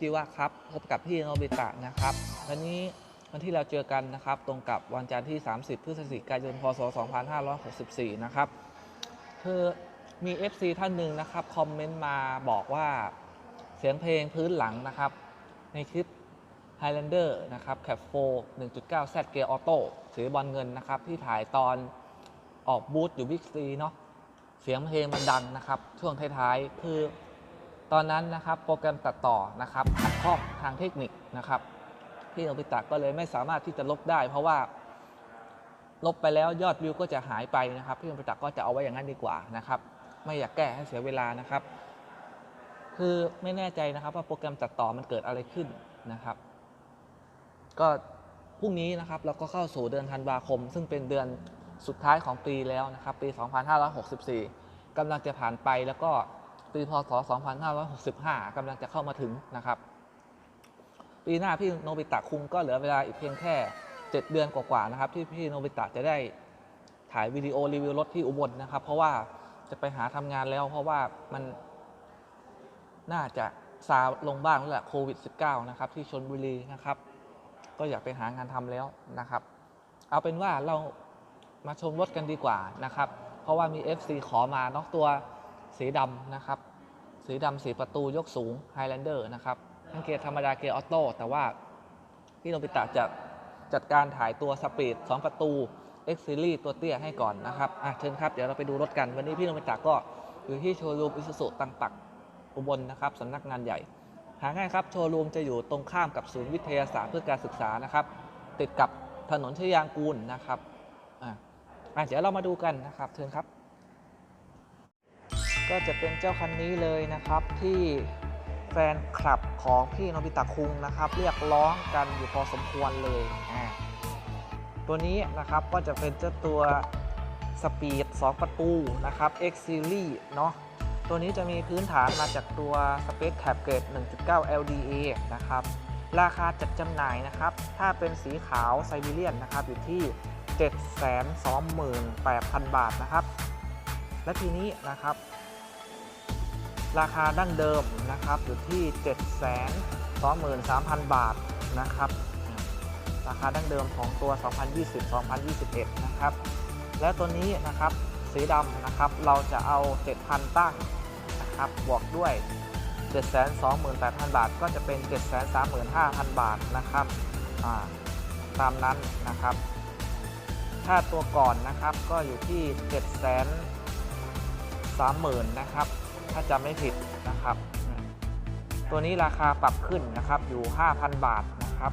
จิวะครับ พบกับพี่โนบิตะนะครับวันนี้วันที่เราเจอกันนะครับ ตรงกับวันจันทร์ที่ 30 พฤศจิกายน พศ 2564 นะครับคือมี FC ท่านหนึ่งนะครับ คอมเมนต์มาบอกว่าเสียงเพลงพื้นหลังนะครับ ในคลิป Highlander นะครับ Cap 4 1.9 Z Gear Auto สีบอลเงินนะครับ ที่ถ่ายตอนออกบูธอยู่บิ๊กซีเนาะเสียงเพลงมันดังนะครับ ช่วงท้ายๆ คือ ตอนนั้นนะครับโปรแกรมตัดต่อนะครับขัดข้องทางเทคนิคนะครับพี่โนบิตะก็เลยไม่สามารถที่จะลบได้ เพราะว่าลบไปแล้วยอดวิวก็จะหายไปนะครับ พี่โนบิตะก็จะเอาไว้อย่างนั้นดีกว่านะครับ ไม่อยากแก้ให้เสียเวลานะครับ คือไม่แน่ใจนะครับว่าโปรแกรมตัดต่อมันเกิดอะไรขึ้นนะครับ ก็พรุ่งนี้นะครับเราก็เข้าสู่เดือนธันวาคม ซึ่งเป็นเดือนสุดท้ายของปีแล้วนะครับ ปี 2564กำลังจะผ่านไปแล้วก็ ปีพศ 2565 กำลังจะเข้ามาถึงนะครับ ปีหน้าพี่โนบิตะคุงก็เหลือเวลาอีกเพียงแค่ 7 เดือนกว่าๆนะครับ ที่พี่โนบิตะจะได้ถ่ายวิดีโอรีวิวรถที่อุบลนะครับ เพราะว่าจะไปหาทำงานแล้ว เพราะว่ามันน่าจะซาลงบ้างแล้วแหละโควิด -19 นะครับ ที่ชนบุรีนะครับ ก็อยากไปหางานทำแล้วนะครับ เอาเป็นว่าเรามาชมรถกันดีกว่านะครับ เพราะว่ามี FC ขอมาเนอกตัว สีดำนะครับ สีดำสีประตูยกสูง Highlander นะครับทั้งเกียร์ธรรมดาเกียร์ออโต้แต่ว่าพี่โนบิตะจะจัดการถ่ายตัวสปีด2ประตู X Series ตัวเตี้ยให้ก่อนนะครับอะเชิญครับ เดี๋ยวเราไปดูรถกัน วันนี้พี่โนบิตะก็อยู่ที่โชว์รูมอิสุสุตังปักอุบลนะครับสำนักงานใหญ่ หาง่ายครับโชว์รูมจะอยู่ตรงข้ามกับศูนย์วิทยาศาสตร์เพื่อการศึกษานะครับ ติดกับถนนชยางกูลนะครับอะอะเดี๋ยวเรามาดูกันนะครับเชิญครับ ก็จะเป็นเจ้าคันนี้เลยนะครับที่แฟนคลับของพี่โนบิตะคุงนะครับ เรียกร้องกันอยู่พอสมควรเลยอ่าตัวนี้นะครับก็จะเป็นเจ้าตัวสปีด 2 ประตูนะครับ X Series เนาะตัวนี้จะมีพื้นฐานมาจากตัว Space Cap Grade 1.9 LDA นะครับ ราคาจัดจำหน่ายนะครับ ถ้าเป็นสีขาวไซบีเรียนนะครับอยู่ที่ 728,000 บาทนะครับ และทีนี้นะครับ ราคาดั้งเดิมนะครับอยู่ที่ 723,000 บาทนะครับ ราคาดั้งเดิมของตัว 2020-2021 นะครับ และตัวนี้นะครับสีดำนะครับเราจะเอา 7,000 ตั้งนะครับบวกด้วย 728,000 บาท ก็จะเป็น 735,000 บาทนะครับตามนั้นนะครับ ถ้าตัวก่อนนะครับก็อยู่ที่ 730,000นะครับ ถ้าจำไม่ผิดนะครับ ตัวนี้ราคาปรับขึ้นนะครับอยู่ 5,000 บาทนะครับ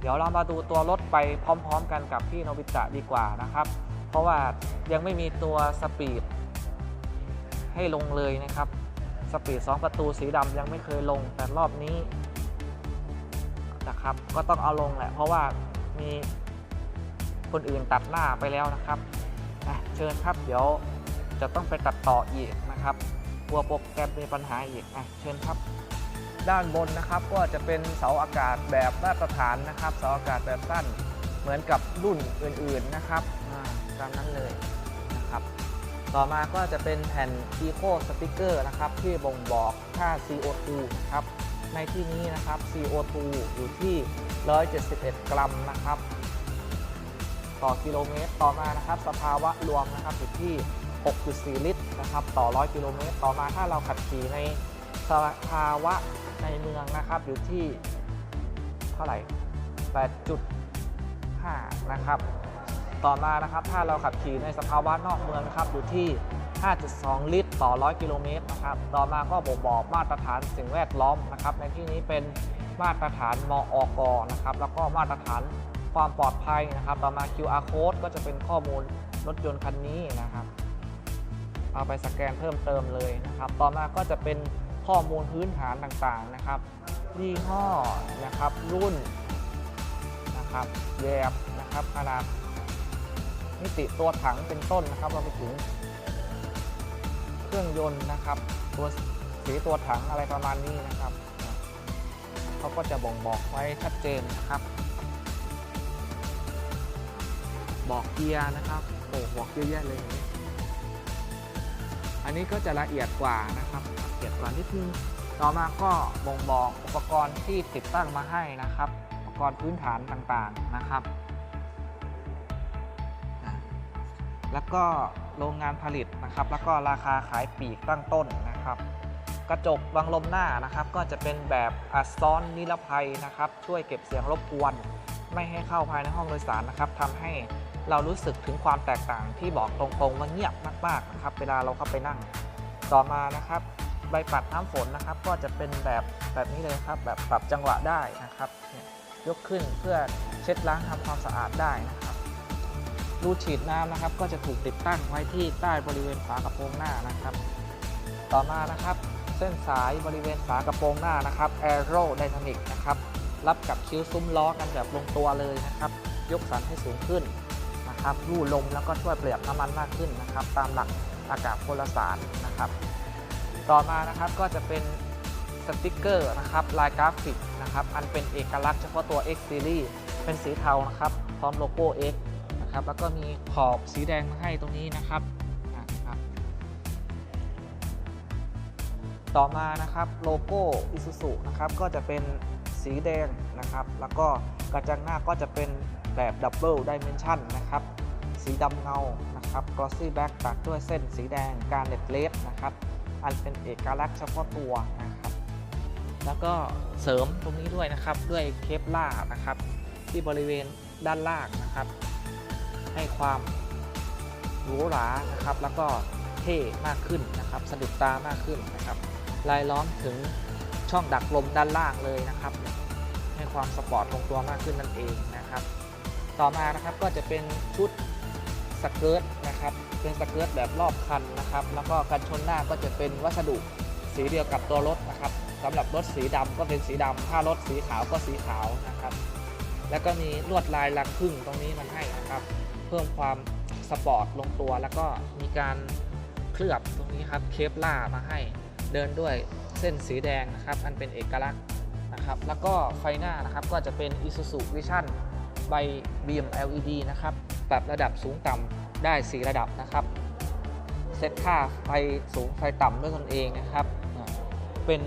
เดี๋ยวเรามาดูตัวรถไปพร้อมๆ กันกับพี่โนบิตะดีกว่านะครับ เพราะว่ายังไม่มีตัวสปีดให้ลงเลยนะครับ สปีด 2 ประตูสีดำยังไม่เคยลงแต่รอบนี้นะครับ ก็ต้องเอาลงแหละ เพราะว่ามีคนอื่นตัดหน้าไปแล้วนะครับเชิญครับเดี๋ยวจะต้องไปตัดต่ออีกนะครับ กลัวโปรแกรมมีปัญหาอีกอะเชิญครับ ด้านบนนะครับก็จะเป็นเสาอากาศแบบมาตรฐานนะครับ เสาอากาศแบบสั้นเหมือนกับรุ่นอื่นๆนะครับอ่าตามนั้นเลยนะครับ ต่อมาก็จะเป็นแผ่น Eco Sticker นะครับ ที่บ่งบอกค่า CO2 นะครับ ในที่นี้นะครับ CO2 อยู่ที่ 171 กรัมนะครับ ต่อกิโลเมตร ต่อมานะครับ สภาวะรวมนะครับอยู่ที่ 6.4 ลิตรนะครับต่อ 100 กิโลเมตร ต่อมาถ้าเราขับขี่ในสภาวะในเมืองนะครับอยู่ที่เท่าไหร่ 8.5 นะครับ ต่อมานะครับถ้าเราขับขี่ในสภาวะนอกเมืองนะครับอยู่ที่ 5.2 ลิตร ต่อ 100 กิโลเมตรนะครับ ต่อมาก็บ่งบอกมาตรฐานสิ่งแวดล้อมนะครับ ในที่นี้เป็นมาตรฐานมออกนะครับ แล้วก็มาตรฐานความปลอดภัยนะครับ ต่อมา QR code ก็จะเป็นข้อมูลรถยนต์คันนี้นะครับ เอาไปสแกนเพิ่มเติมเลยนะครับ ต่อมาก็จะเป็นข้อมูลพื้นฐานต่างๆนะครับยี่ห้อนะครับรุ่นนะครับแบบนะครับขนาดมิติตัวถังเป็นต้นนะครับเรวมไปถึงเครื่องยนต์นะครับ ตัวสีตัวถังอะไรประมาณนี้นะครับเขาก็จะบ่งบอกไว้ชัดเจนนะครับ บอกเกียร์นะครับโอ้บอกเยอะแยะเลยันนี้ก็จะละเอียดกว่านะครับละเอียดกว่านิดนึงต่อมาก็บ่งบอกอุปกรณ์ที่ติดตั้งมาให้นะครับ อุปกรณ์พื้นฐานต่างๆนะครับ แล้วก็โรงงานผลิตนะครับ แล้วก็ราคาขายปลีกตั้งต้นนะครับ กระจกบังลมหน้านะครับ ก็จะเป็นแบบอัดซ้อนนิรภัยนะครับ ช่วยเก็บเสียงรบกวน ไม่ให้เข้าภายในห้องโดยสารนะครับทำให้ เรารู้สึกถึงความแตกต่างที่บอกตรงๆว่าเงียบมากๆนะครับ เวลาเราเข้าไปนั่ง ต่อมานะครับ ใบปัดน้ำฝนนะครับ ก็จะเป็นแบบแบบนี้เลยครับ แบบปรับจังหวะได้นะครับ ยกขึ้นเพื่อเช็ดล้างทำความสะอาดได้นะครับรูฉีดน้ำนะครับ ก็จะถูกติดตั้งไว้ที่ใต้บริเวณฝากระโปรงหน้านะครับ ต่อมานะครับเส้นสายบริเวณฝากระโปรงหน้านะครับ Aero Dynamic นะครับ รับกับคิ้วซุ้มล้อกันแบบลงตัวเลยนะครับ ยกสันให้สูงขึ้น นะครับรูลมแล้วก็ช่วยเปรียบน้ำมันมากขึ้นนะครับ ตามหลักอากาศพลสารนะครับ ต่อมานะครับก็จะเป็นสติกเกอร์นะครับลายกราฟิกนะครับอันเป็นเอกลักษณ์เฉพาะตัว X Series เป็นสีเทานะครับ พร้อมโลโก้ X นะครับแล้วก็มีขอบสีแดงมาให้ตรงนี้นะครับอะครับต่อมานะครับโลโก้ Isuzu นะครับก็จะเป็นสีแดงนะครับ แล้วก็กระจังหน้าก็จะเป็น แบบดับเบิลดิเมนชันนะครับ สีดำเงานะครับ glossy black ตัดด้วยเส้นสีแดงการเน็ตเลสนะครับ อันเป็นเอกลักษณ์เฉพาะตัวนะครับ แล้วก็เสริมตรงนี้ด้วยนะครับด้วยเคปล่านะครับ ที่บริเวณด้านล่างนะครับ ให้ความหรูหรานะครับ แล้วก็เท่มากขึ้นนะครับสะดุดตามากขึ้นนะครับลายล้อมถึงช่องดักลมด้านล่างเลยนะครับ ให้ความสปอร์ตลงตัวมากขึ้นนั่นเองนะ ต่อมานะครับก็จะเป็นชุดสเกิร์ตนะครับเป็นสเกิร์ตแบบรอบคันนะครับแล้วก็กันชนหน้าก็จะเป็นวัสดุสีเดียวกับตัวรถนะครับสำหรับรถสีดำก็เป็นสีดำถ้ารถสีขาวก็สีขาวนะครับ แล้วก็มีลวดลายรังผึ้งตรงนี้มันให้นะครับ เพิ่มความสปอร์ตลงตัว แล้วก็มีการเคลือบตรงนี้ครับเคปล่ามาให้เดินด้วยเส้นสีแดงนะครับอันเป็นเอกลักษณ์นะครับ แล้วก็ไฟหน้านะครับก็จะเป็น Isuzu Vision ใบ beam LED นะครับ ปรับระดับสูงต่ำได้ 4 ระดับนะครับ เซตค่าไฟสูงไฟต่ำด้วยตนเองนะครับ เป็น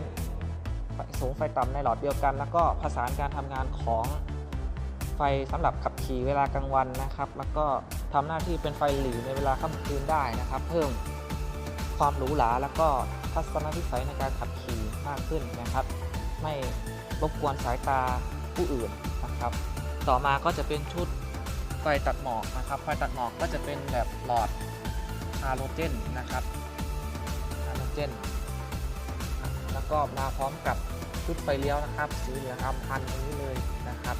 ไฟสูงไฟต่ำในหลอดเดียวกัน แล้วก็ผสานการทำงานของไฟสำหรับขับขี่เวลากลางวันนะครับ แล้วก็ทำหน้าที่เป็นไฟหลีในเวลาค่ำคืนได้นะครับ เพิ่มความหรูหราแล้วก็ทัศนวิสัยในการขับขี่มากขึ้นนะครับ ไม่รบกวนสายตาผู้อื่นนะครับ ต่อมาก็จะเป็นชุดไฟตัดหมอกนะครับไฟตัดหมอกก็จะเป็นแบบหลอดฮาโลเจนนะครับฮาโลเจนแล้วก็มาพร้อมกับชุดไฟเลี้ยวนะครับ สีเหลืองอำพันธ์ตรงนี้เลยนะครับ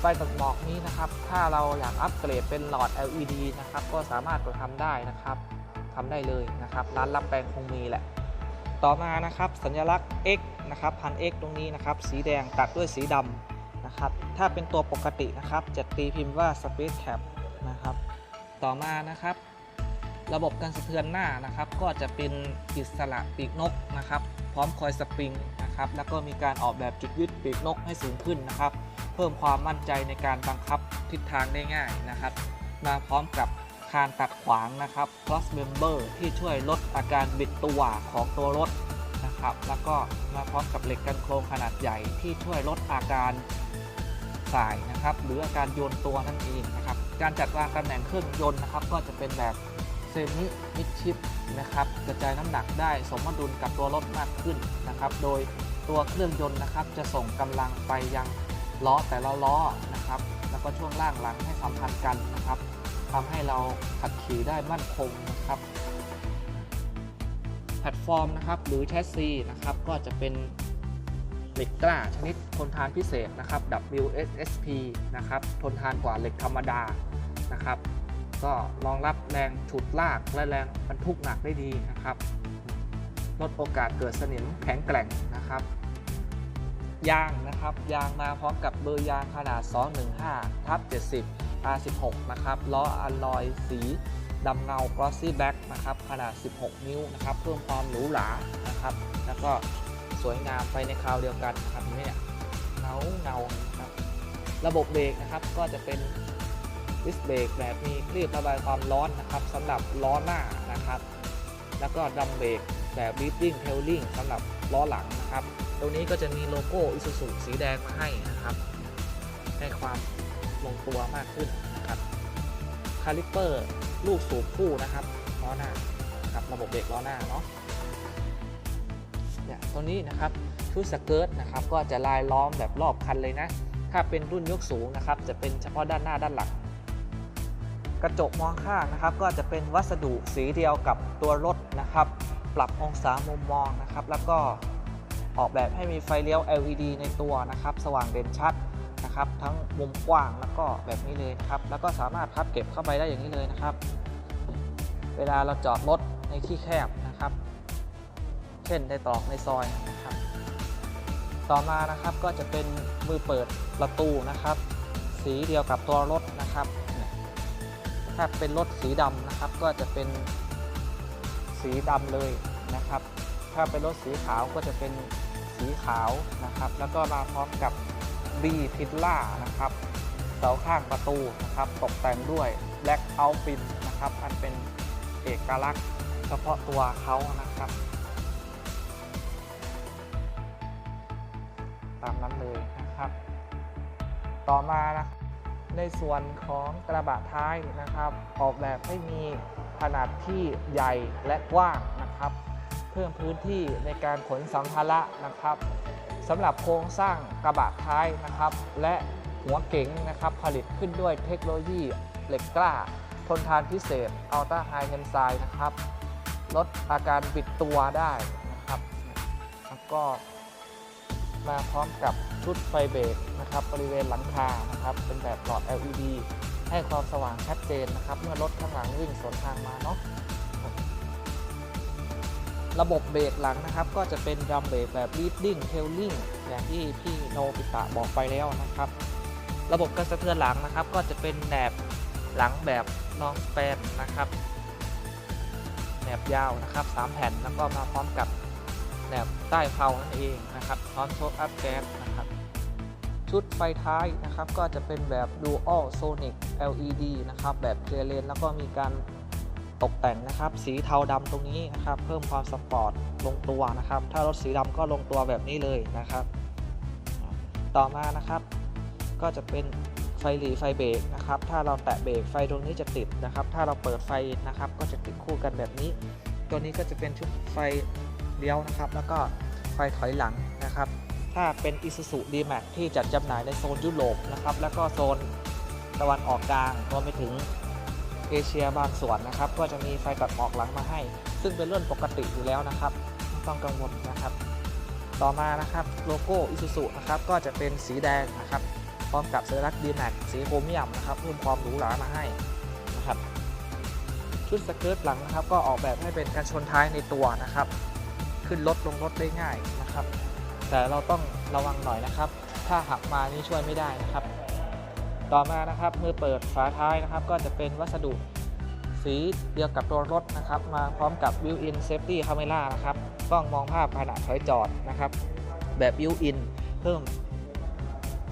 ไฟตัดหมอกนี้นะครับ ถ้าเราอยากอัปเกรดเป็นหลอด LED นะครับ ก็สามารถไปทำได้นะครับทำได้เลยนะครับ ร้านรับแปลงคงมีแหละ ต่อมานะครับสัญลักษณ์ X นะครับพัน X ตรงนี้นะครับ สีแดงตัดด้วยสีดำ นะครับ ถ้าเป็นตัวปกตินะครับจะตีพิมพ์ว่า Space Cap นะครับ ต่อมานะครับ ระบบการสะเทือนหน้านะครับ ก็จะเป็นอิสระปีกนกนะครับ พร้อมคอยสปริงนะครับ แล้วก็มีการออกแบบจุดยึดปีกนกให้สูงขึ้นนะครับ เพิ่มความมั่นใจในการบังคับทิศทางได้ง่ายนะครับ มาพร้อมกับคานตัดขวางนะครับ cross member ที่ช่วยลดอาการบิดตัวของตัวรถนะครับ แล้วก็มาพร้อมกับเหล็กกันโครงขนาดใหญ่ที่ช่วยลดอาการ สายนะครับ หรืออาการโยนตัวนั่นเองนะครับ การจัดวางตำแหน่งเครื่องยนต์นะครับ ก็จะเป็นแบบเซมิมิดชิปนะครับกระจายน้ำหนักได้สมดุลกับตัวรถมากขึ้นนะครับ โดยตัวเครื่องยนต์นะครับ จะส่งกำลังไปยังล้อแต่ละล้อนะครับ แล้วก็ช่วงล่างหลังให้สัมพันธ์กันนะครับทำให้เราขับขี่ได้มั่นคงนะครับแพลตฟอร์มนะครับหรือแชสซีนะครับก็จะเป็น เหล็กกล้าชนิดทนทานพิเศษนะครับ WSSP นะครับ ทนทานกว่าเหล็กธรรมดานะครับ ก็รองรับแรงฉุดลากและแรงบรรทุกหนักได้ดีนะครับ ลดโอกาสเกิดสนิมแข็งแกร่งนะครับ ยางนะครับ ยางมาพร้อมกับเบอร์ยางขนาด 215ทับ70 R16 นะครับล้ออัลลอยสีดำเงา glossy black นะครับขนาด 16 นิ้วนะครับ เพิ่มความหรูหรานะครับ แล้วก็ วยงามไปในคราวเดียวกันนะครับเห็นไหมเนี่ยเงาเงานะครับ ระบบเบรกนะครับก็จะเป็นดิสเบรกแบบมีคลีบระบายความร้อนนะครับสำหรับล้อหน้านะครับ แล้วก็ดัมเบรกแบบ leading tailing สำหรับล้อหลังนะครับ ตรงนี้ก็จะมีโลโก้อิซูซุสีแดงมาให้นะครับให้ความลงตัวมากขึ้นนะครับคาลิปเปอร์ลูกสูบคู่นะครับล้อหน้าครับระบบเบรกล้อหน้าเนาะ เนี่ยตรงนี้นะครับชุดสเกิร์ตนะครับก็จะลายล้อมแบบรอบคันเลยนะ ถ้าเป็นรุ่นยกสูงนะครับ จะเป็นเฉพาะด้านหน้าด้านหลัง กระจกมองข้างนะครับ ก็จะเป็นวัสดุสีเดียวกับตัวรถนะครับ ปรับองศามุมมองนะครับ แล้วก็ออกแบบให้มีไฟเลี้ยว LED ในตัวนะครับ สว่างเด่นชัดนะครับ ทั้งมุมกว้างแล้วก็แบบนี้เลยนะครับ แล้วก็สามารถพับเก็บเข้าไปได้อย่างนี้เลยนะครับ เวลาเราจอดรถในที่แคบนะครับ เช่นในตรอกในซอยนะครับ ต่อมานะครับก็จะเป็นมือเปิดประตูนะครับ สีเดียวกับตัวรถนะครับ ถ้าเป็นรถสีดำนะครับ ก็จะเป็นสีดำเลยนะครับ ถ้าเป็นรถสีขาวก็จะเป็นสีขาวนะครับ แล้วก็มาพร้อมกับ B พิลล่านะครับเสาข้างประตูนะครับตกแต่งด้วย Black Out Fin นะครับอันเป็นเอกลักษณ์เฉพาะตัวเขานะครับ นั้นเลยนะครับ ต่อมานะในส่วนของกระบะท้ายนะครับ ออกแบบให้มีขนาดที่ใหญ่และกว้างนะครับ เพิ่มพื้นที่ในการขนสัมภาระนะครับสำหรับโครงสร้างกระบะท้ายนะครับ และหัวเก๋งนะครับ ผลิตขึ้นด้วยเทคโนโลยีเหล็กกล้า ทนทานพิเศษอัลต้าไฮเทนไซนะครับ ลดอาการบิดตัวได้นะครับ แล้วก็ มาพร้อมกับชุดไฟเบรกนะครับบริเวณหลังคานะครับเป็นแบบหลอด LED ให้ความสว่างชัดเจนนะครับ เมื่อรถข้างหลังวิ่งสวนทางมาเนาะระบบเบรกหลังนะครับ ก็จะเป็นดัมเบรกแบบ leading tailing อย่างที่พี่โนบิตะบอกไปแล้วนะครับ ระบบกระสะเทือนหลังนะครับ ก็จะเป็นแหนบหลังแบบลองสเปนนะครับแหนบยาวนะครับ 3 แผ่นแล้วก็มาพร้อมกับ แหนบใต้เพลานั่นเองนะครับพร้อมโชคอัพแก๊สนะครับชุดไฟท้ายนะครับก็จะเป็นแบบ Dual Sonic LED นะครับแบบเคลียร์เลนแล้วก็มีการตกแต่งนะครับ สีเทาดำตรงนี้นะครับ เพิ่มความสปอร์ตลงตัวนะครับ ถ้ารถสีดำก็ลงตัวแบบนี้เลยนะครับ ต่อมานะครับ ก็จะเป็นไฟหลีไฟเบรกนะครับ ถ้าเราแตะเบรกไฟตรงนี้จะติดนะครับ ถ้าเราเปิดไฟนะครับ ก็จะติดคู่กันแบบนี้ ตัวนี้ก็จะเป็นชุดไฟ เลี้ยวนะครับ แล้วก็ไฟถอยหลังนะครับ ถ้าเป็น Isuzu D-Max ที่จัดจำหน่ายในโซนยุโรปนะครับ แล้วก็โซนตะวันออกกลางรวมไปถึงเอเชียบางส่วนนะครับ ก็จะมีไฟตัดหมอกหลังมาให้ ซึ่งเป็นเรื่องปกติอยู่แล้วนะครับไม่ต้องกังวลนะครับ ต่อมานะครับโลโก้ Isuzu นะครับก็จะเป็นสีแดงนะครับพร้อมกับสัญลักษณ์ D-Max สีโครเมียมนะครับเพิ่มความหรูหรามาให้นะครับชุดสเกิร์ตหลังนะครับก็ออกแบบให้เป็นการชนท้ายในตัวนะครับ ขึ้นรถลงรถได้ง่ายนะครับ แต่เราต้องระวังหน่อยนะครับ ถ้าหักมานี่ช่วยไม่ได้นะครับ ต่อมานะครับเมื่อเปิดฝาท้ายนะครับ ก็จะเป็นวัสดุสีเดียวกับตัวรถนะครับ มาพร้อมกับ built-in safety camera นะครับกล้องมองภาพขณะถอยจอดนะครับ แบบ built-in เพิ่ม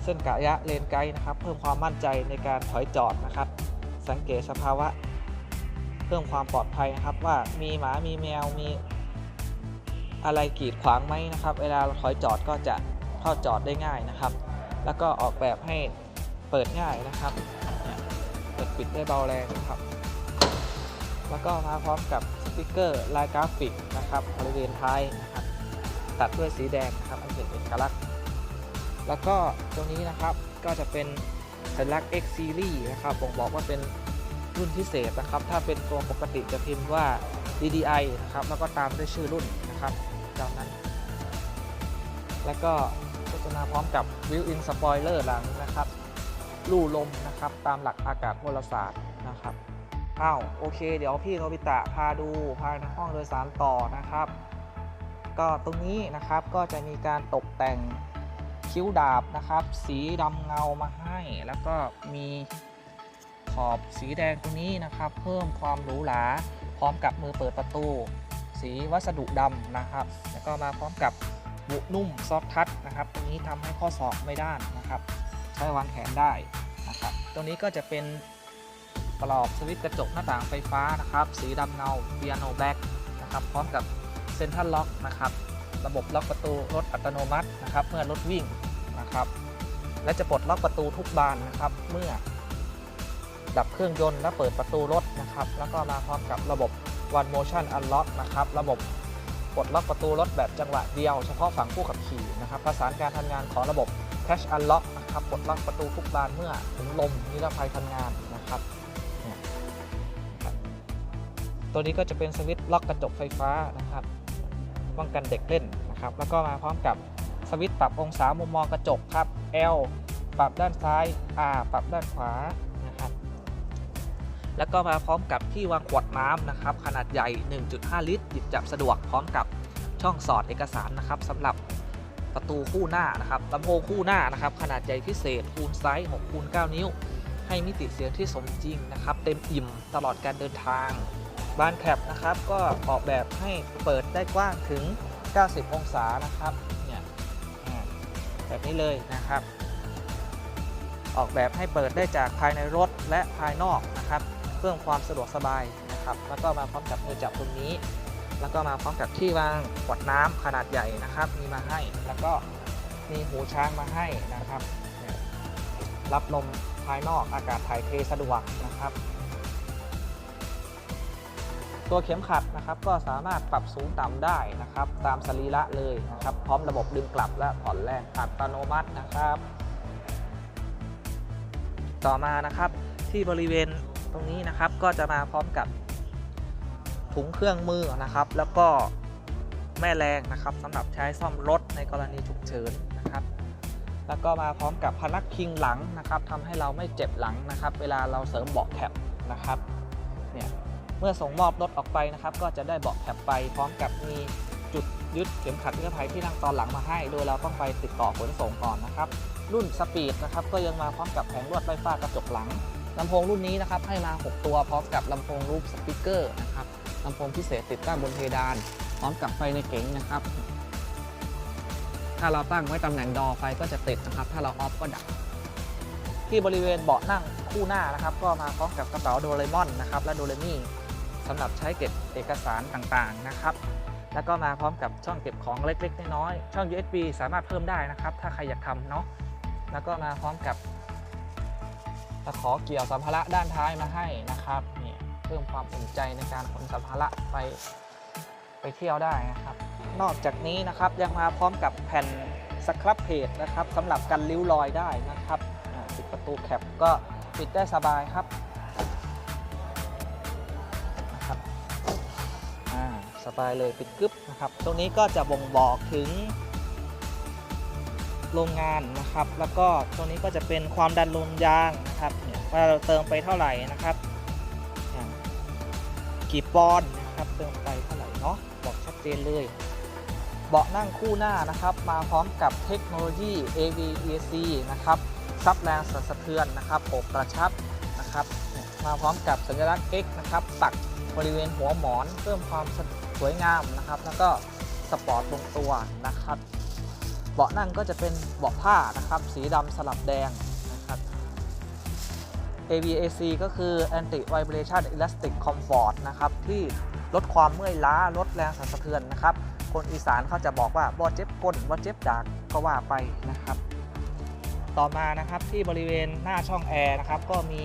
เส้นกะยะเลนไกด์นะครับ เพิ่มความมั่นใจในการถอยจอดนะครับ สังเกตสภาวะ เพิ่มความปลอดภัยนะครับว่ามีหมามีแมวมี อะไรกีดขวางไหมนะครับ เวลาเราถอยจอดก็จะเข้าจอดได้ง่ายนะครับ แล้วก็ออกแบบให้เปิดง่ายนะครับเนี่ยเปิดปิดได้เบาแรงนะครับ แล้วก็มาพร้อมกับสติกเกอร์ลายกราฟิกนะครับบริเวณท้ายนะครับตัดด้วยสีแดงนะครับอันเป็นเอกลักษณ์ แล้วก็ตรงนี้นะครับก็จะเป็นสัญลักษณ์ X Series นะครับบ่งบอกว่าเป็นรุ่นพิเศษนะครับ ถ้าเป็นตัวปกติจะพิมพ์ว่า DDI นะครับ แล้วก็ตามด้วยชื่อรุ่นนะครับ จากนั้น แล้วก็ก็จะมาพร้อมกับ Built-in Spoiler หลังนะครับลู่ลมนะครับตามหลักอากาศโหราศาสตร์นะครับอ้าวโอเค เดี๋ยวพี่โนบิตะพาดูภายในห้องโดยสารต่อนะครับ ก็ตรงนี้นะครับก็จะมีการตกแต่งคิ้วดาบนะครับ สีดำเงามาให้ แล้วก็มีขอบสีแดงตรงนี้นะครับ เพิ่มความหรูหราพร้อมกับมือเปิดประตู สีวัสดุดำนะครับ แล้วก็มาพร้อมกับบุนุ่มซอฟทัชนะครับตรงนี้ทำให้ข้อศอกไม่ด้านนะครับ ใช้วางแขนได้นะครับตรงนี้ก็จะเป็นปลอกสวิตช์กระจกหน้าต่างไฟฟ้านะครับ สีดำเงาเปียโนแบ็กนะครับ พร้อมกับเซ็นทรัลล็อกนะครับ ระบบล็อกประตูรถอัตโนมัตินะครับ เมื่อรถวิ่งนะครับ และจะปลดล็อกประตูทุกบานนะครับ เมื่อดับเครื่องยนต์และเปิดประตูรถนะครับ แล้วก็มาพร้อมกับระบบ One Motion Unlock นะครับระบบปลดล็อกประตูรถแบบจังหวะเดียว เฉพาะฝั่งผู้ขับขี่นะครับประสานการทำงานของระบบ Cash Unlock นะครับปลดล็อกประตูทุกบานเมื่อถึงลมนิรภัยทำงานนะครับเนี่ยตัวนี้ก็จะเป็นสวิตช์ล็อกกระจกไฟฟ้านะครับป้องกันเด็กเล่นนะครับ แล้วก็มาพร้อมกับสวิตช์ปรับองศามุมมองกระจกครับ L ปรับด้านซ้าย R ปรับด้านขวา แล้วก็มาพร้อมกับที่วางขวดน้ำนะครับขนาดใหญ่ 1.5 ลิตร หยิบจับสะดวกพร้อมกับช่องสอดเอกสารนะครับสำหรับประตูคู่หน้านะครับลำโพงคู่หน้านะครับ ขนาดใหญ่พิเศษคูณไซส์6คูณ9นิ้ว ให้มิติเสียงที่สมจริงนะครับ เต็มอิ่มตลอดการเดินทางบานแคปนะครับก็ออกแบบให้เปิดได้กว้างถึง 90 องศานะครับเนี่ยแบบนี้เลยนะครับ ออกแบบให้เปิดได้จากภายในรถและภายนอกนะครับ พิ่มความสะดวกสบายนะครับแล้วก็มาพร้อมกับมือจับตรงนี้ แล้วก็มาพร้อมกับที่วางขวดน้ำขนาดใหญ่นะครับ มีมาให้แล้วก็มีหูช้างมาให้นะครับ รับลมภายนอกอากาศถ่ายเทสะดวกนะครับ ตัวเข็มขัดนะครับก็สามารถปรับสูงต่ำได้นะครับ ตามสรีระเลยนะครับ พร้อมระบบดึงกลับและผ่อนแรงอัตโนมัตินะครับ ต่อมานะครับที่บริเวณ ตรงนี้นะครับก็จะมาพร้อมกับถุงเครื่องมือนะครับ แล้วก็แม่แรงนะครับสำหรับใช้ซ่อมรถในกรณีฉุกเฉินนะครับ แล้วก็มาพร้อมกับพนักพิงหลังนะครับทำให้เราไม่เจ็บหลังนะครับ เวลาเราเสริมเบาะแคปนะครับเนี่ยเมื่อส่งมอบรถออกไปนะครับ ก็จะได้เบาะแคปไปพร้อมกับมีจุดยึดเข็มขัดนิรภัยที่นั่งตอนหลังมาให้ โดยเราต้องไปติดต่อขนส่งก่อนนะครับ รุ่นสปีดนะครับก็ยังมาพร้อมกับแผงลวดไฟฟ้ากระจกหลัง ลำโพงรุ่นนี้นะครับให้มา 6 ตัวพร้อมกับลำโพงรูปสปีกเกอร์นะครับลำโพงพิเศษติดตั้งบนเพดาน พร้อมกับไฟในเก๋งนะครับ ถ้าเราตั้งไว้ตำแหน่งดอไฟก็จะติดนะครับ ถ้าเราออฟก็ดับ ที่บริเวณเบาะนั่งคู่หน้านะครับ ก็มาพร้อมกับกระเป๋าโดเรมอนนะครับและโดเรมี่สำหรับใช้เก็บเอกสารต่างๆนะครับ แล้วก็มาพร้อมกับช่องเก็บของเล็กๆน้อยๆช่อง USB สามารถเพิ่มได้นะครับ ถ้าใครอยากทำเนาะแล้วก็มาพร้อมกับ ตะขอเกี่ยวสัมภาระด้านท้ายมาให้นะครับนี่เพิ่มความอุ่นใจในการขนสัมภาระไปไปเที่ยวได้นะครับ นอกจากนี้นะครับยังมาพร้อมกับแผ่นสครับเพจนะครับสำหรับกันริ้วรอยได้นะครับปิดประตูแคปก็ปิดได้สบายครับนะครับสบายเลยปิดกึ๊บนะครับ ตรงนี้ก็จะบ่งบอกถึง โรงงานนะครับ แล้วก็ตรงนี้ก็จะเป็นความดันลมยางนะครับเนี่ยว่าเราเติมไปเท่าไหร่นะครับกี่ปอนด์นะครับเติมไปเท่าไหร่เนาะบอกชัดเจนเลยเบาะนั่งคู่หน้านะครับ มาพร้อมกับเทคโนโลยี AVAC นะครับซับแรงสั่นสะเทือนนะครับอบกระชับนะครับมาพร้อมกับสัญลักษณ์ X นะครับปักบริเวณหัวหมอน เพิ่มความสวยงามนะครับ แล้วก็สปอร์ตลงตัวนะครับ เบาะนั่งก็จะเป็นเบาะผ้านะครับ สีดำสลับแดงนะครับ AVAC ก็คือ Anti Vibration Elastic Comfort นะครับ ที่ลดความเมื่อยล้าลดแรงสั่นสะเทือนนะครับ คนอีสานเขาจะบอกว่าบ่เจ็บก้นบ่เจ็บดากก็ว่าไปนะครับ ต่อมานะครับที่บริเวณหน้าช่องแอร์นะครับ ก็มี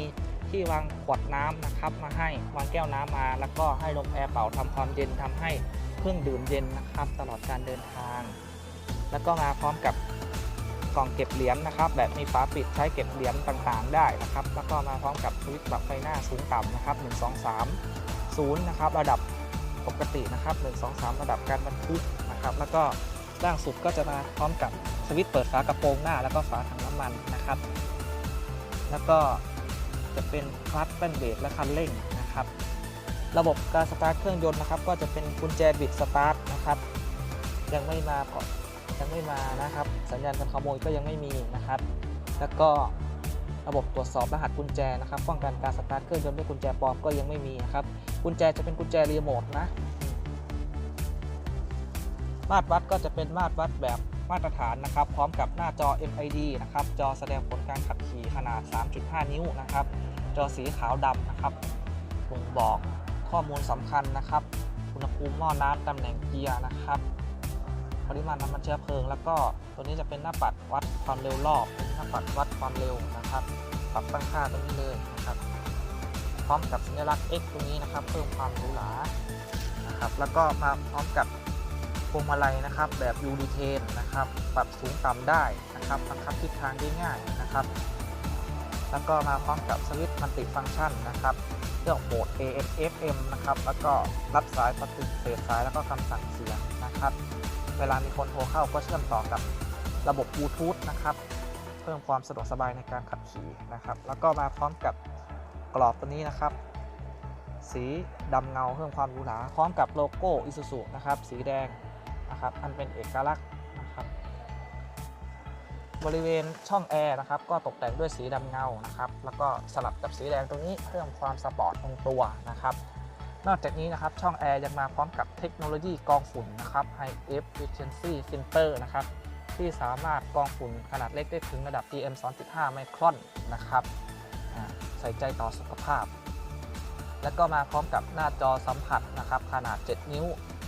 ที่วางขวดน้ำนะครับมาให้วางแก้วน้ำมา แล้วก็ให้ลมแอร์เป่าทำความเย็นทำให้เครื่องดื่มเย็นนะครับ ตลอดการเดินทาง แล้วก็มาพร้อมกับกล่องเก็บเหรียญนะครับ แบบมีฝาปิดใช้เก็บเหรียญต่างๆ ได้นะครับ แล้วก็มาพร้อมกับสวิตช์ปรับไฟหน้าสูงต่ำนะครับ 1 2 3 0 นะครับ ระดับปกตินะครับ 1 2 3 ระดับการบรรทุกนะครับ แล้วก็ล่างสุดก็จะมาพร้อมกับสวิตช์เปิดฝากระโปรงหน้า แล้วก็ฝาถังน้ำมันนะครับ แล้วก็จะเป็นคลัตช์แป้นเบรกและคันเร่งนะครับ ระบบการสตาร์ทเครื่องยนต์นะครับ ก็จะเป็นกุญแจบิดสตาร์ทนะครับ ยังไม่มาก่อน ยังไม่มานะครับ สัญญาณการขโมยก็ยังไม่มีนะครับ แล้วก็ระบบตรวจสอบรหัสกุญแจนะครับป้องกันการสตาร์ทเครื่องยนต์ด้วยกุญแจปลอมก็ยังไม่มีนะครับกุญแจจะเป็นกุญแจรีโมทนะมาตรวัดก็จะเป็นมาตรวัดแบบมาตรฐานนะครับ พร้อมกับหน้าจอ MID นะครับ จอแสดงผลการขับขี่ขนาด 3.5 นิ้วนะครับ จอสีขาวดำนะครับบ่งบอกข้อมูลสำคัญนะครับ อุณหภูมิหม้อน้ำตำแหน่งเกียร์นะครับ ปริมาณน้ำมันเชื้อเพลิง แล้วก็ตัวนี้จะเป็นหน้าปัดวัดความเร็วรอบเป็นหน้าปัดวัดความเร็วนะครับ ปรับตั้งค่าตรงนี้เลยนะครับ พร้อมกับสัญลักษณ์ X ตรงนี้นะครับ เพิ่มความหรูหรานะครับ แล้วก็มาพร้อมกับพวงมาลัยนะครับแบบ u d t a n นะครับ ปรับสูงต่ำได้นะครับบังคับทิศทางได้ง่ายนะครับ แล้วก็มาพร้อมกับสวิตช์มัลติฟังก์ชันนะครับเรื่องโหมด AM FM นะครับ แล้วก็รับสายปฏิเสธสายแล้วก็คำสั่งเสียงนะครับ เวลามีคนโทรเข้าก็เชื่อมต่อกับระบบบลูทูธนะครับ เพิ่มความสะดวกสบายในการขับขี่นะครับ แล้วก็มาพร้อมกับกรอบตัวนี้นะครับ สีดำเงาเพิ่มความหรูหราพร้อมกับโลโก้ Isuzu นะครับ สีแดงนะครับ อันเป็นเอกลักษณ์นะครับ บริเวณช่องแอร์นะครับ ก็ตกแต่งด้วยสีดำเงานะครับ แล้วก็สลับกับสีแดงตรงนี้เพิ่มความสปอร์ตตรงตัวนะครับ นอกจากนี้นะครับช่องแอร์ยังมาพร้อมกับเทคโนโลยีกองฝุ่นนะครับ High Efficiency Filter นะครับที่สามารถกองฝุ่นขนาดเล็กได้ถึงระดับ PM 2.5 ไมครอนนะครับใส่ใจต่อสุขภาพ แล้วก็มาพร้อมกับหน้าจอสัมผัสนะครับขนาด 7 นิ้ว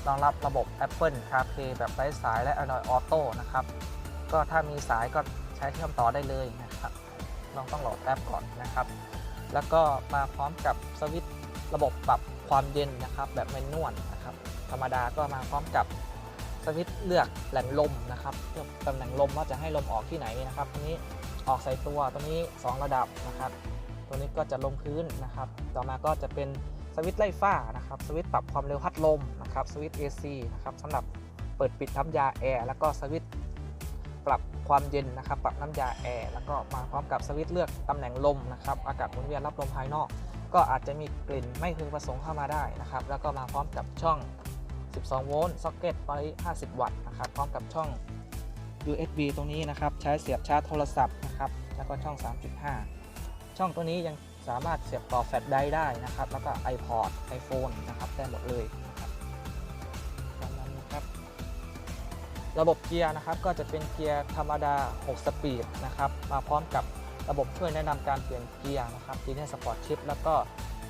รองรับระบบ Apple CarPlay แบบไร้สายและ Android Auto นะครับก็ถ้ามีสายก็ใช้เชื่อมต่อได้เลยนะครับลองต้องโหลดแอปก่อนนะครับ แล้วก็มาพร้อมกับสวิตช์ระบบปรับ ความเย็นนะครับแบบแมนนวลนะครับธรรมดาก็มาพร้อมกับสวิตช์เลือกแหล่งลมนะครับเลือกตำแหน่งลมว่าจะให้ลมออกที่ไหนนะครับตัวนี้ออกใส่ตัวตัวนี้ 2 ระดับนะครับ ตัวนี้ก็จะลงพื้นนะครับ ต่อมาก็จะเป็นสวิตช์ไล่ฟ้านะครับสวิตช์ปรับความเร็วพัดลมนะครับสวิตช์ AC นะครับสำหรับเปิดปิดน้ำยาแอร์แล้วก็สวิตช์ปรับความเย็นนะครับ ปรับน้ำยาแอร์แล้วก็มาพร้อมกับสวิตช์เลือกตำแหน่งลมนะครับอากาศหมุนเวียนรับลมภายนอก ก็อาจจะมีกลิ่นไม่พึงประสงค์เข้ามาได้นะครับ แล้วก็มาพร้อมกับช่อง 12 โวลต์ ซ็อกเก็ตไป50 วัตต์นะครับ พร้อมกับช่อง USB ตรงนี้นะครับ ใช้เสียบชาร์จโทรศัพท์นะครับ แล้วก็ช่อง 3.5 ช่องตัวนี้ยังสามารถเสียบต่อแฟลชไดร์ได้นะครับ แล้วก็ iPod iPhone นะครับ ได้หมดเลยนะครับประมาณนั้นนะครับระบบเกียร์นะครับก็จะเป็นเกียร์ธรรมดา 6 สปีดนะครับ มาพร้อมกับ ระบบช่วยแนะนำการเปลี่ยนเกียร์นะครับจีเนสปอร์ตชิพแล้วก็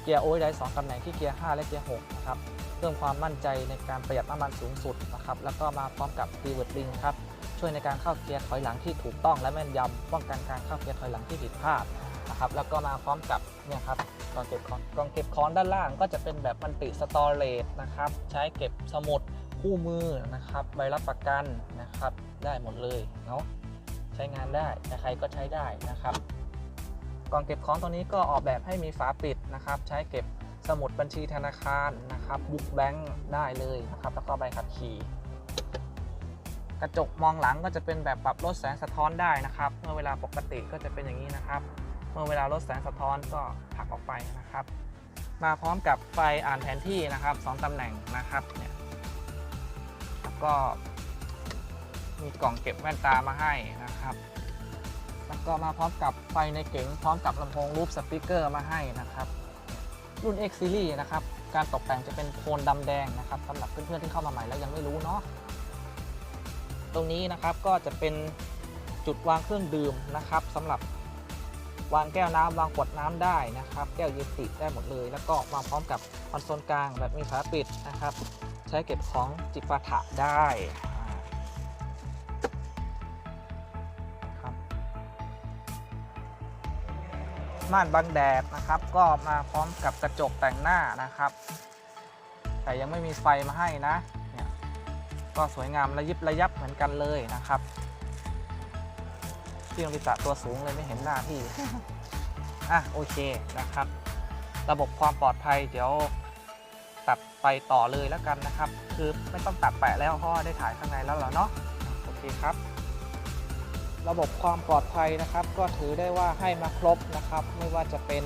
เกียร์โอเวอร์ไดร์สองตำแหน่งที่เกียร์ 5 และเกียร์6นะครับเพิ่มความมั่นใจในการประหยัดน้ำมันสูงสุดนะครับแล้วก็มาพร้อมกับ r e v e r s Ring ครับช่วยในการเข้าเกียร์ถอยหลังที่ถูกต้องและแม่นยำป้องกันการเข้าเกียร์ถอยหลังที่ผิดพลาดนะครับแล้วก็มาพร้อมกับเนี่ยครับกล่องเก็บของกล่องเก็บของด้านล่างก็จะเป็นแบบมันติสตอเรจนะครับใช้เก็บสมุดคู่มือนะครับใบรับประกันนะครับได้หมดเลยเนาะ ใช้งานได้ใครก็ใช้ได้นะครับ กล่องเก็บของตัวนี้ก็ออกแบบให้มีฝาปิดนะครับ ใช้เก็บสมุดบัญชีธนาคารนะครับบุ๊กแบงค์ได้เลยนะครับแล้วก็ใบขับขี่กระจกมองหลังก็จะเป็นแบบปรับลดแสงสะท้อนได้นะครับ เมื่อเวลาปกติก็จะเป็นอย่างนี้นะครับ เมื่อเวลาลดแสงสะท้อนก็ผักออกไปนะครับ มาพร้อมกับไฟอ่านแผนที่นะครับสองตำแหน่งนะครับเนี่ยแล้วก็ มีกล่องเก็บแว่นตามาให้นะครับ แล้วก็มาพร้อมกับไฟในเก๋งพร้อมกับลำโพงรูปสปีกเกอร์มาให้นะครับ รุ่น X Series นะครับ การตกแต่งจะเป็นโทนดำแดงนะครับสำหรับเพื่อนๆที่เข้ามาใหม่แล้วยังไม่รู้เนาะ ตรงนี้นะครับก็จะเป็นจุดวางเครื่องดื่มนะครับสำหรับวางแก้วน้ำวางขวดน้ำได้นะครับ แก้วเยติได้หมดเลย แล้วก็มาพร้อมกับคอนโซลกลางแบบมีฝาปิดนะครับ ใช้เก็บของจิปาถะได้ ม่านบังแดดนะครับ ก็มาพร้อมกับกระจกแต่งหน้านะครับ แต่ยังไม่มีไฟมาให้นะเนี่ยก็สวยงามระยิบระยับเหมือนกันเลยนะครับพี่โนบิตะตัวสูงเลยไม่เห็นหน้าพี่อะโอเคนะครับ ระบบความปลอดภัยเดี๋ยวตัดไปต่อเลยแล้วกันนะครับ คือไม่ต้องตัดแปะแล้วเพราะว่าได้ถ่ายข้างในแล้วเหรอเนาะโอเคครับ ระบบความปลอดภัยนะครับ ก็ถือได้ว่าให้มาครบนะครับ ไม่ว่าจะเป็น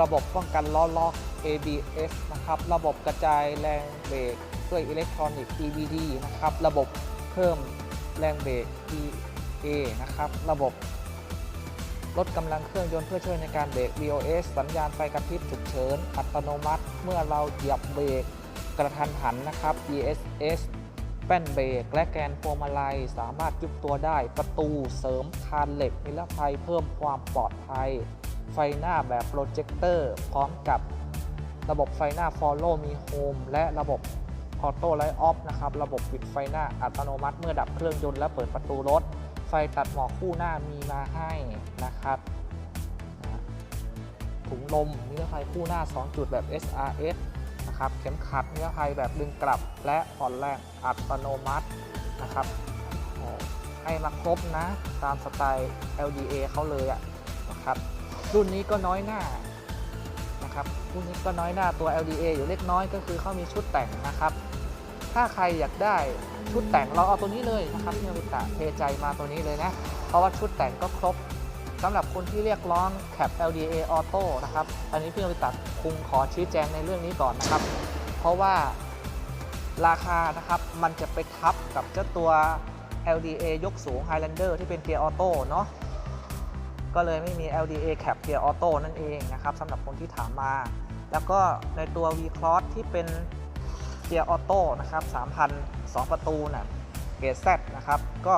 ระบบป้องกันล้อล็อก ABS นะครับ ระบบกระจายแรงเบรกด้วยอิเล็กทรอนิกส์ EBD นะครับ ระบบเพิ่มแรงเบรก EA นะครับ ระบบลดกำลังเครื่องยนต์เพื่อช่วยในการเบรก VOS สัญญาณไฟกระพริบฉุกเฉิน อัตโนมัติ เมื่อเราเหยียบเบรกกระทันหันนะครับ ESS แป้นเบรกและแกนพวงมาลัยสามารถยุบตัวได้ ประตูเสริมคานเหล็กนิรภัยเพิ่มความปลอดภัย ไฟหน้าแบบโปรเจคเตอร์ พร้อมกับระบบไฟหน้า Follow Me Home และระบบ Auto Light Off นะครับ ระบบปิดไฟหน้าอัตโนมัติเมื่อดับเครื่องยนต์และเปิดประตูรถ ไฟตัดหมอกคู่หน้ามีมาให้นะครับถุงลมนิรภัยคู่หน้า 2 จุดแบบ SRS นะครับ เข็มขัดนิรภัยแบบดึงกลับและผ่อนแรงอัตโนมัตินะครับให้มาครบนะตามสไตล์ LDA เขาเลยอะนะครับ รุ่นนี้ก็น้อยหน้านะครับรุ่นนี้ก็น้อยหน้าตัว LDA อยู่เล็กน้อยก็คือเขามีชุดแต่งนะครับ ถ้าใครอยากได้ชุดแต่งเราเอาตัวนี้เลยนะครับพี่โนบิตะเทใจมาตัวนี้เลยนะ เพราะว่าชุดแต่งก็ครบ สำหรับคนที่เรียกร้องแคป LDA Auto นะครับ อันนี้พี่โนบิตะคงขอชี้แจงในเรื่องนี้ก่อนนะครับ เพราะว่าราคานะครับมันจะไปทับกับเจ้าตัว LDA ยกสูง Highlander ที่เป็นเกียร์ออโต้เนาะ ก็เลยไม่มี LDA Cap Gear Auto นั่นเองนะครับสำหรับคนที่ถามมา แล้วก็ในตัว V Cross ที่เป็นเกียร์ออโต้นะครับ 3,000 2 ประตูนะเกรด Z นะครับ ก็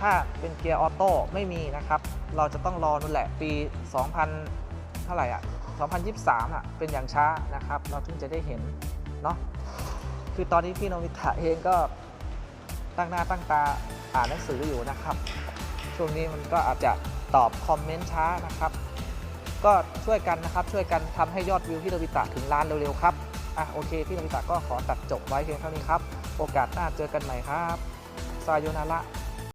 ถ้าเป็นเกียร์ออโต้ไม่มีนะครับ เราจะต้องรอนู่นแหละปี 2000 เท่าไหร่อะ 2023อะเป็นอย่างช้านะครับ เราถึงจะได้เห็นเนาะคือตอนนี้พี่โนมิตะเองก็ตั้งหน้าตั้งตาอ่านหนังสืออยู่นะครับ ช่วงนี้มันก็อาจจะตอบคอมเมนต์ช้านะครับ ก็ช่วยกันนะครับช่วยกันทำให้ยอดวิวพี่โนบิตะถึงล้านเร็วๆครับอะโอเคพี่โนบิตะก็ขอตัดจบไว้เพียงเท่านี้ครับ โอกาสหน้าเจอกันใหม่ครับซาโยนาระ